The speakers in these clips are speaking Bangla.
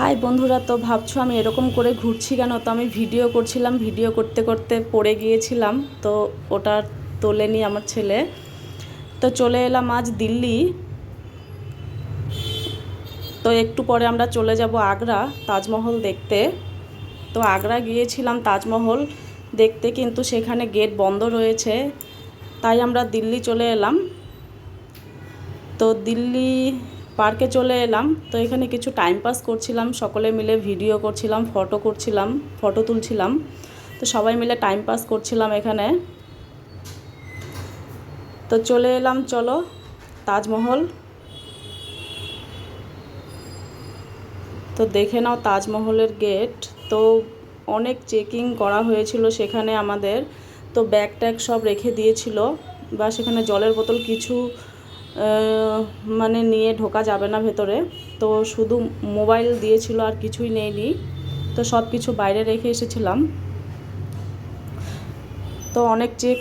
হাই বন্ধুরা, তো ভাবছ আমি এরকম করে ঘুরছি কেন? তো আমি ভিডিও করছিলাম, ভিডিও করতে করতে পড়ে গিয়েছিলাম। তো ওটা তোলেনি আমার ছেলে। তো চলে এলাম আজ দিল্লি। তো একটু পরে আমরা চলে যাব আগ্রা, তাজমহল দেখতে। তো আগ্রা গিয়েছিলাম তাজমহল দেখতে, কিন্তু সেখানে গেট বন্ধ রয়েছে। তাই আমরা দিল্লি চলে এলাম। তো দিল্লি পার্কে চলে এলাম। তো এখানে কিছু টাইম পাস করছিলাম, সকলে মিলে ভিডিও করছিলাম ফটো করছিলাম ফটো তুলছিলাম। তো সবাই মিলে টাইম পাস করছিলাম এখানে। তো চলে এলাম, চলো, তাজমহল। তো দেখে নাও তাজমহলের গেট তো অনেক চেকিং করা হয়েছিল সেখানে আমাদের। তো ব্যাগ ট্যাগ সব রেখে দিয়েছিল বা সেখানে জলের বোতল কিছু মানে নিয়ে ঢোকা যাবে না ভেতরে। তো শুধু মোবাইল দিয়েছিল আর কিছুই নেইনি তো সব কিছু বাইরে রেখে এসেছিলাম। তো অনেক চেক,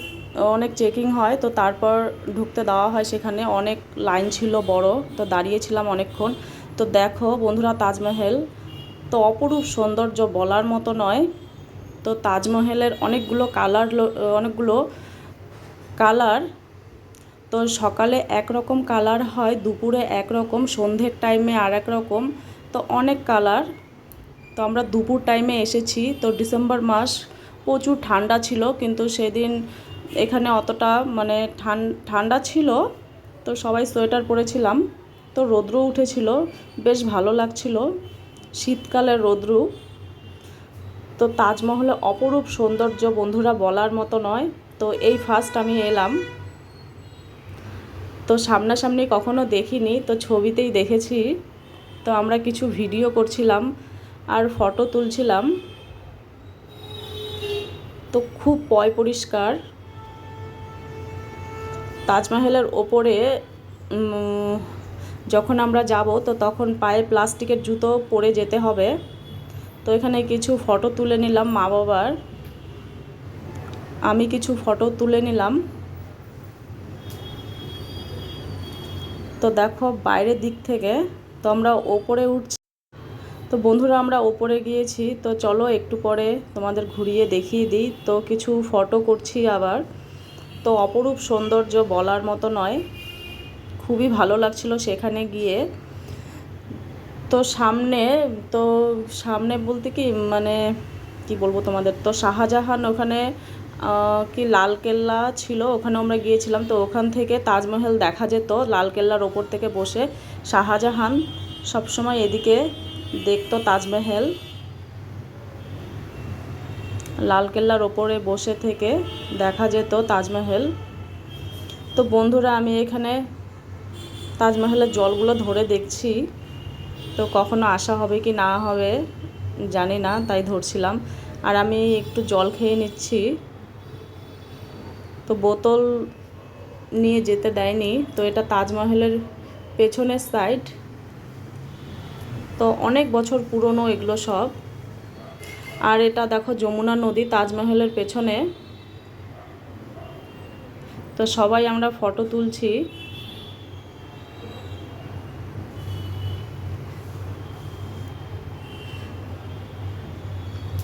অনেক চেকিং হয়। তো তারপর ঢুকতে দেওয়া হয় সেখানে। অনেক লাইন ছিল বড়। তো দাঁড়িয়েছিলাম অনেকক্ষণ। তো দেখো বন্ধুরা তাজমহল। তো অপরূপ সৌন্দর্য বলার মতো নয়। তো তাজমহলের অনেকগুলো কালার অনেকগুলো কালার তো সকালে একরকম কালার হয়, দুপুরে একরকম, সন্ধ্যের টাইমে আর এক রকম তো অনেক কালার। তো আমরা দুপুর টাইমে এসেছি। তো ডিসেম্বর মাস প্রচুর ঠান্ডা ছিল, কিন্তু সেদিন এখানে অতটা মানে ঠান- ঠান্ডা ছিল। তো সবাই সোয়েটার পরেছিলাম। তো রৌদ্র উঠেছিল, বেশ ভালো লাগছিল। শীতকালের রৌদ্র। তো তাজমহলে অপরূপ সৌন্দর্য বন্ধুরা বলার মতো নয়। তো এই ফার্স্ট আমি এলাম। তো সামনাসামনি কখনো দেখিনি, তো ছবিতেই দেখেছি। তো আমরা কিছু ভিডিও করছিলাম আর ফটো তুলছিলাম। তো খুব পয় পরিষ্কার। তাজমহলের ওপরে যখন আমরা যাব, তো তখন পায়ে প্লাস্টিকের জুতো পরে যেতে হবে। তো এখানে কিছু ফটো তুলে নিলাম মা বাবার আমি কিছু ফটো তুলে নিলাম। তো দেখো, বাইরের দিক থেকে তো আমরা ওপরে উঠছি। তো বন্ধুরা, আমরা ওপরে গিয়েছি। তো চলো একটু পরে তোমাদের ঘুরিয়ে দেখিয়ে দিই। তো কিছু ফটো করছি আবার। তো অপরূপ সৌন্দর্য বলার মতো নয়। খুবই ভালো লাগছিল সেখানে গিয়ে। তো সামনে তো সামনে বলতে কি মানে কি বলব তোমাদের? তো শাহজাহান ওখানে কি লালকেল্লা ছিল ওখানে আমরা গিয়েছিলাম। তো ওখান থেকে তাজমহল দেখা যেত লালকেল্লার ওপর থেকে বসে শাহজাহান সবসময় এদিকে দেখতো তাজমহল। লালকেল্লার ওপরে বসে থেকে দেখা যেত তাজমহল। তো বন্ধুরা, আমি এখানে তাজমহলের জলগুলো ধরে দেখছি। তো কখনো আসা হবে কি না হবে জানি না, তাই ধরছিলাম। আর আমি একটু জল খেয়ে নিচ্ছি। বোতল নিয়ে যেতে দেয়নি। তো এটা তাজমহলের পেছনের সাইড তো অনেক বছর পুরনো এগুলো সব। আর এটা দেখো যমুনা নদী তাজমহলের পেছনে। তো সবাই আমরা ফটো তুলছি।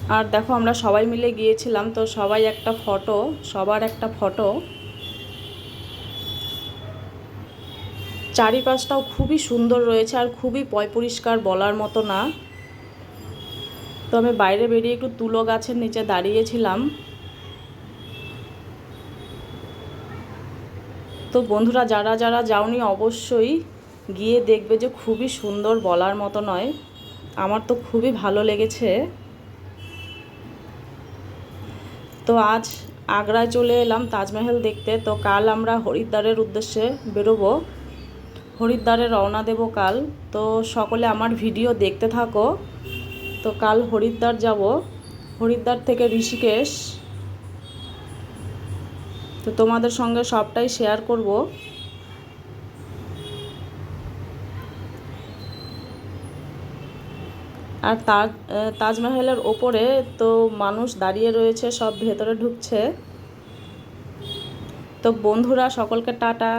আর দেখো আমরা সবাই মিলে গিয়েছিলাম, তো সবাই একটা ফটো, সবার একটা ফটো। চারিপাশটাও খুবই সুন্দর রয়েছে আর খুবই পয় পরিষ্কার বলার মতো না। তো আমি বাইরে বেরিয়ে একটু তুলো গাছের নিচে দাঁড়িয়েছিলাম। তো বন্ধুরা, যারা যারা যাওনি অবশ্যই গিয়ে দেখবে যে খুবই সুন্দর বলার মতো নয়। আমার তো খুবই ভালো লেগেছে। তো আজ আগ্রায় চলে এলাম তাজমহল দেখতে। তো কাল আমরা হরিদ্বারের উদ্দেশ্যে বেরোবো। হরিদ্বারে রওনা দেব কাল। তো সকলে আমার ভিডিও দেখতে থাকো। তো কাল হরিদ্বার যাব। হরিদ্বার থেকে ঋষিকেশ। তো তোমাদের সঙ্গে সবটাই শেয়ার করব। আর তাজ তাজমহলের ওপরে তো মানুষ দাঁড়িয়ে রয়েছে, সব ভেতরে ঢুকছে। তো বন্ধুরা, সকলকে টাটা।